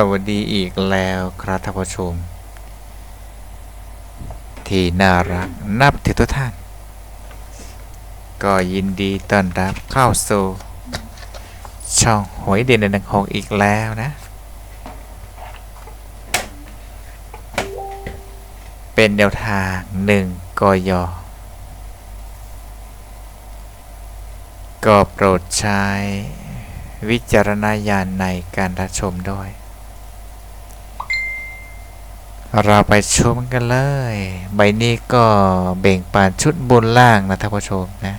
สวัสดีอีกแล้วครับท่านผู้ชม ที่น่ารักนับถือทุกท่าน ก็ยินดีต้อนรับเข้าสู่ช่องหวยเด่นดังของอีกแล้วนะ เป็นแนวทางหนึ่งกยก็โปรดใช้วิจารณญาณในการรับชมด้วย เราไปชมกันเลย ใบนี้ก็เบ่งปานชุดบนล่างนะท่านผู้ชมนะ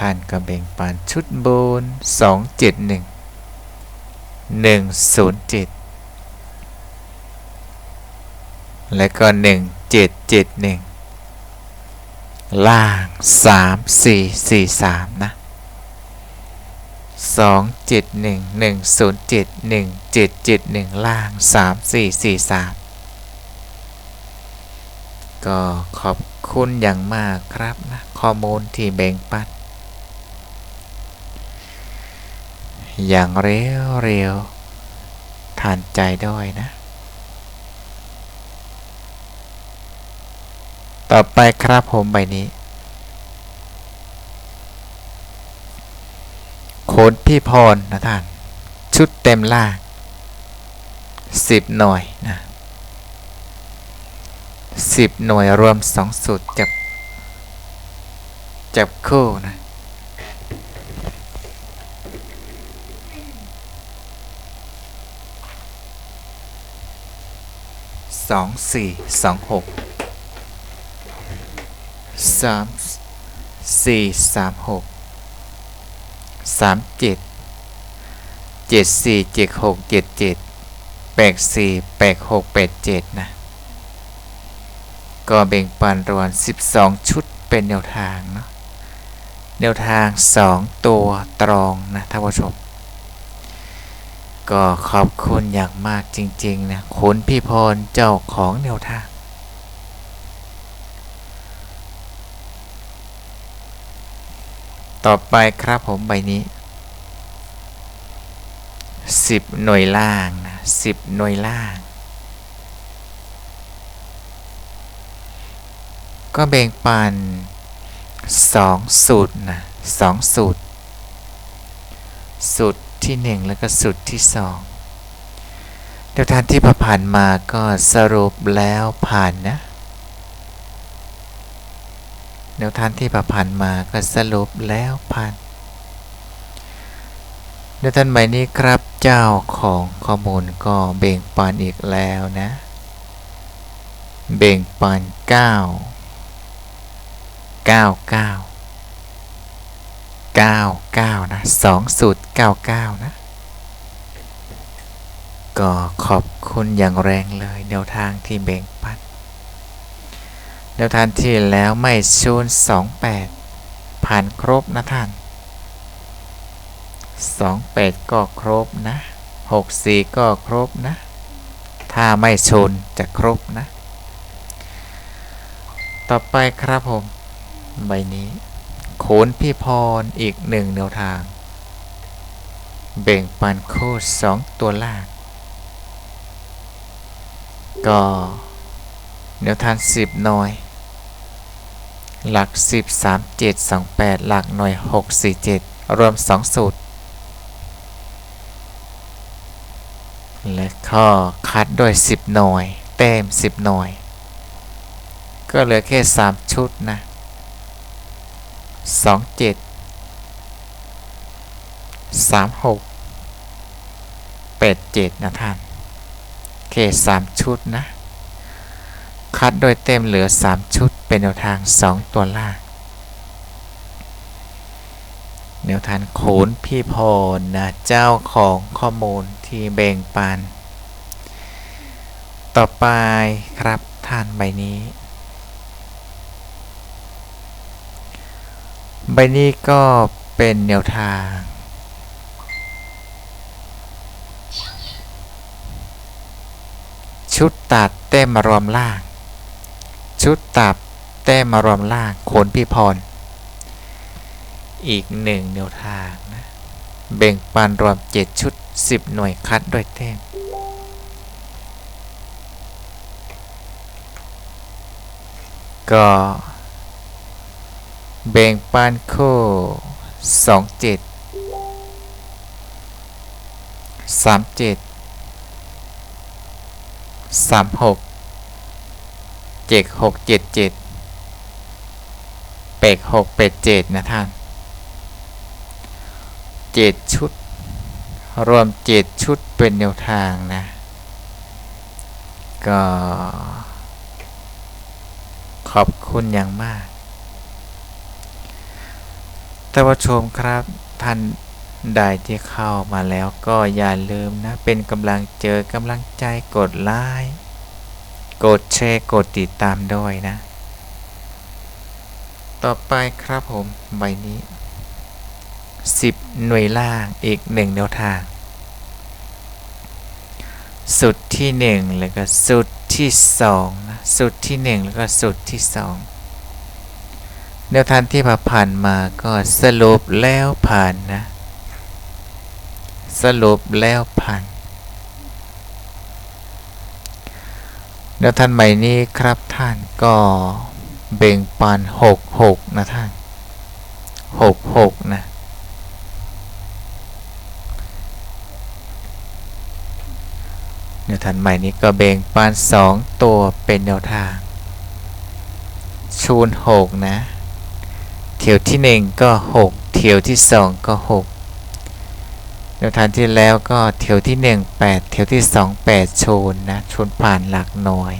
ท่านก็เบ่งปานชุดบนสองเจ็ดหนึ่งหนึ่งศูนย์เจ็ดและก็หนึ่งเจ็ดเจ็ดหนึ่งล่างสามสี่สี่สามนะ 2 7 1 1 0 7 1 7 7 1 ล่าง 3 4 4 3 ก็ขอบคุณอย่างมากครับนะข้อมูลที่แบ่งปันอย่างเร็วเร็วทานใจด้วยนะ ต่อไปครับผมใบนี้ โคนพี่พรนะท่าน ชุดเต็มล่าสิบหน่วยนะสิบหน่วยรวมสองสุดจับจับคู่นะสองสี่สองหกสามสี่สามหก สามเจ็ดเจ็ดสี่เจ็ดหกเจ็ดเจ็ดแปดสี่แปดหกแปดเจ็ดนะ ก็แบ่งปันรวมสิบสองชุดเป็นแนวทางเนาะแนวทางสองตัวตรองนะท่านผู้ชม ก็ขอบคุณอย่างมากจริง ๆ นะคุณพี่พรเจ้าของแนวทาง ต่อไปครับผมใบนี้สิบหน่วยล่างนะสิบหน่วยล่าง ก็แบ่งปันสองสูตรนะสองสูตร สูตรที่หนึ่งแล้วก็สูตรที่สองเดี๋ยวท่านที่ผ่านมาก็สรุปแล้วผ่านนะ เดี๋ยวท่านที่ผ่านมาก็สรุปแล้วผ่านเดี๋ยวท่านใหม่นี้ครับเจ้าของข้อมูลก็เบ่งปันอีกแล้วนะ เบ่งปัน9 9 9 99นะ2สูตร99 นะ ก็ขอบคุณอย่างแรงเลยแนวทางที่เบ่งปัน แนวทางที่แล้วไม่ชูน28 ผ่านครบนะท่าน 28 ก็ครบนะ 64 ก็ครบนะ ถ้าไม่ชูนจะครบนะ ต่อไปครับผม ใบนี้โขนพี่พรอีกหนึ่งแนวทางเบ่งปันโคตรสองตัวล่างก็แนวทางสิบหน่วย หลักสิบสามเจ็ดสองแปดหลักหน่วยหกสี่เจ็ดรวมสองสูตร และข้อคัดด้วยสิบหน่วย เต็มสิบหน่วย ก็เหลือแค่สามชุดนะสองเจ็ดสามหกแปดเจ็ดนะท่าน แค่สามชุดนะ คัดโดยเต็มเหลือสามชุด เป็นแนวทางสองตัวล่าง แนวทางโขนพี่พรนะเจ้าของข้อมูลที่แบ่งปัน ต่อไปครับท่านใบนี้ ใบนี้ก็เป็นแนวทางชุดตัดเต้มารวมล่าง ชุดตับเต้มารวมล่างโขนพี่พร อีกหนึ่งแนวทางนะแบ่งปันรวม 7 ชุด 10 หน่วยคัดด้วยแต้มก็แบ่งปันคู่ 27 37 36 76 77 86 87นะท่าน7ชุด รวม7ชุดเป็นแนวทางนะ ก็ขอบคุณอย่างมากท่านผู้ชมครับท่านใดที่เข้ามาแล้วก็อย่าลืมนะ เป็นกำลังเจอกำลังใจกดไลค์ กดแชร์กดติดตามด้วยนะ ต่อไปครับผม ใบนี้ 10 หน่วยล่างอีกหนึ่งแนวทาง สุดที่ 1 แล้วก็สุดที่2นะสุดที่ 1 แล้วก็สุดที่ 2 แนวทางที่ผ่านมาก็สรุปแล้วผ่านนะ สรุปแล้วผ่าน แนวท่างใหม่นี้ครับท่านก็เบ่งปัน66นะท่าน66นะแนวทางใหม่นี้ก็เบ่งปัน2ตัวเป็นแนวทางชูน6นะ เที่ยวที่1ก็6เที่ยวที่2ก็6 แนวทางที่แล้วก็เที่ยวที่ 1 8เที่ยวที่ 2 8 ชนนะชนผ่านหลักหน่วย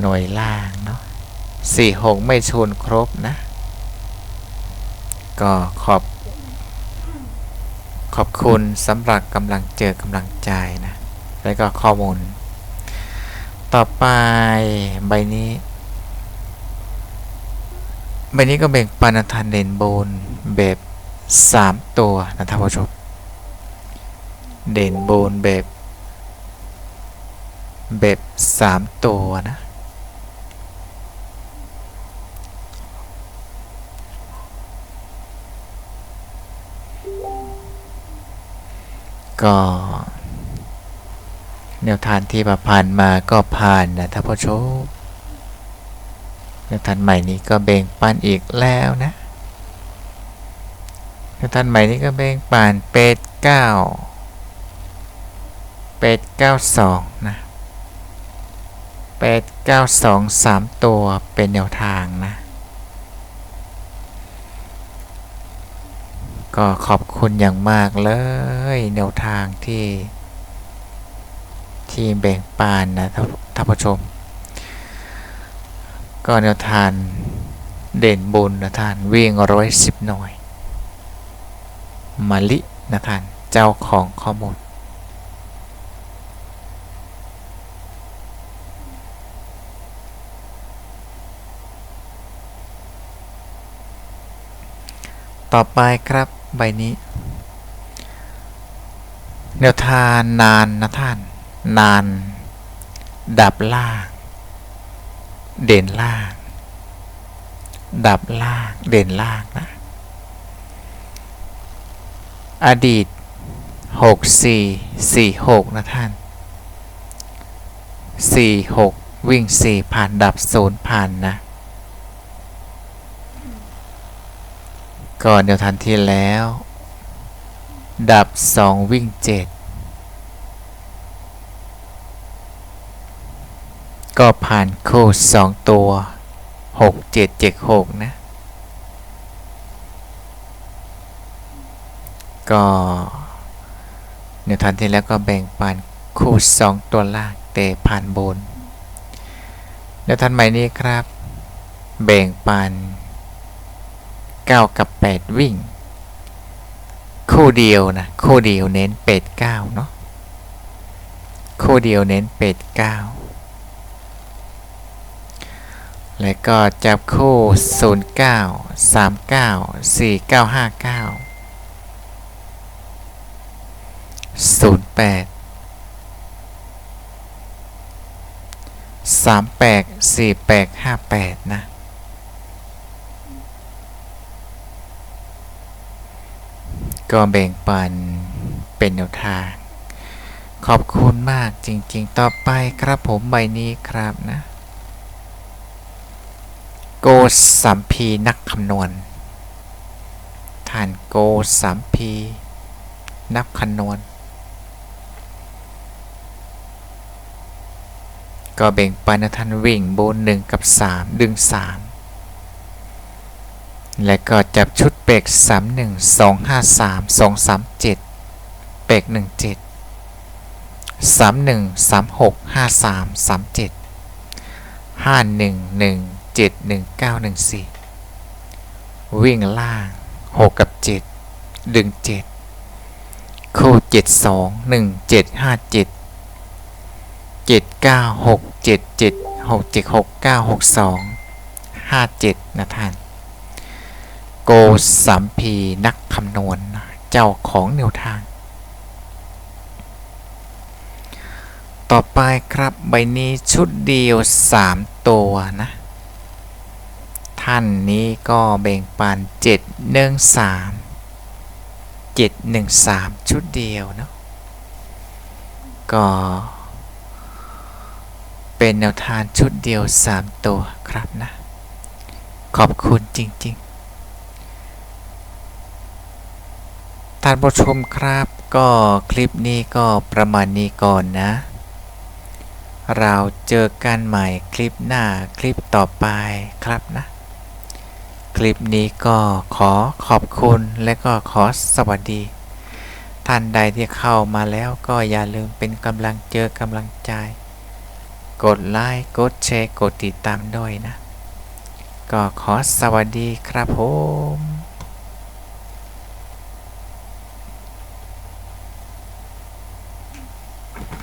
หน่วยล่างเนาะสี่หกไม่ชนครบนะ ก็ขอบ ขอบคุณสำหรับกำลังเจอกำลังใจนะ แล้วก็ข้อมูล ต่อไปใบนี้ใบนี้ก็แบ่งปันทานเด่นบนแบบ 3 ตัวนะท่านผู้ชม เด่นโบนแบบ แบบ 3 ตัวนะ ก็แนวทางที่ผ่านมาก็ผ่านนะท่านผู้ชมแนวทางใหม่นี้ก็เบ่งปันอีกแล้วนะ ท่างใหม่นี้ก็เบ่งปันเป็ดเก้าเป็ดเก้าสองนะเป็ดเก้าสองสามตัวเป็นแนวทางนะ ก็ขอบคุณอย่างมากเลย แนวทางที่ ที่แบ่งปันนะท่านท่านผู้ชม ก็แนวทางเด่นบุญนะท่านวิ่งร้อยสิบหน่วย มาลินะท่านเจ้าของข้อมูลต่อไปครับใบนี้ แนวทางนานนะท่าน นาน ดับล่าง เด่นล่าง ดับล่าง เด่นล่างนะ อดีต 6 4 4 6 นะท่าน 4 6 วิ่ง 4 ผ่านดับ 0 ผ่านนะ ก่อนเดียวทันที่แล้ว ดับ 2 วิ่ง 7ก็ผ่านโค้ด2ตัว 6 7 7 6 นะ ก็เดียวทันที่แล้วก็แบ่งปันคู่ 2 ตัวล่างเตะผ่านบนเดียวทันใหม่นี้ครับ แบ่งปัน 9 กับ 8 วิ่ง คู่เดียวนะ คู่เดียวเน้นเป็ด9เนาะคู่เดียวเน้นเป็ด9แล้วก็จับคู่ 09 39 4959 08 38 48 58นะก็แบ่งปันเป็นแนวทาง ขอบคุณมากจริงๆ ต่อไปครับผมใบนี้ครับนะ โกสัมพีนักคำนวณ ท่านโกสัมพีนักคำนวณ ก็แบ่งปันะท่านวิ่งโบนหนึ่งกับ 3 ดึง 3 และก็จับชุดเปก3 1 2 5 3 2 3 7เปก1 7 3 1 3 6 5 3 3 7 5 1 1 7 1 9 1 4 วิ่งล่าง 6 กับ 7 ดึง 7 คู่ 7 2 1 7 5 7 7 9 6 7 7 6 7 6 9 6 2 5 7นะท่าน โกสัมพีนักคำนวณนะเจ้าของแนวทาง ต่อไปครับใบนี้ชุดเดียว3ตัวนะ ท่านนี้ก็แบ่งปัน7 1 3 7 1 3ชุดเดียวเนาะก็ เป็นแนวทางชุดเดียว 3 ตัวครับนะ ขอบคุณจริงๆ ท่านผู้ชมครับก็คลิปนี้ก็ประมาณนี้ก่อนนะ เราเจอกันใหม่คลิปหน้าคลิปต่อไปครับนะ คลิปนี้ก็ขอขอบคุณและก็ขอสวัสดี ท่านใดที่เข้ามาแล้วก็อย่าลืมเป็นกำลังเจอกำลังใจ กดไลค์ กดแชร์ กดติดตามด้วยนะ ก็ขอสวัสดีครับผม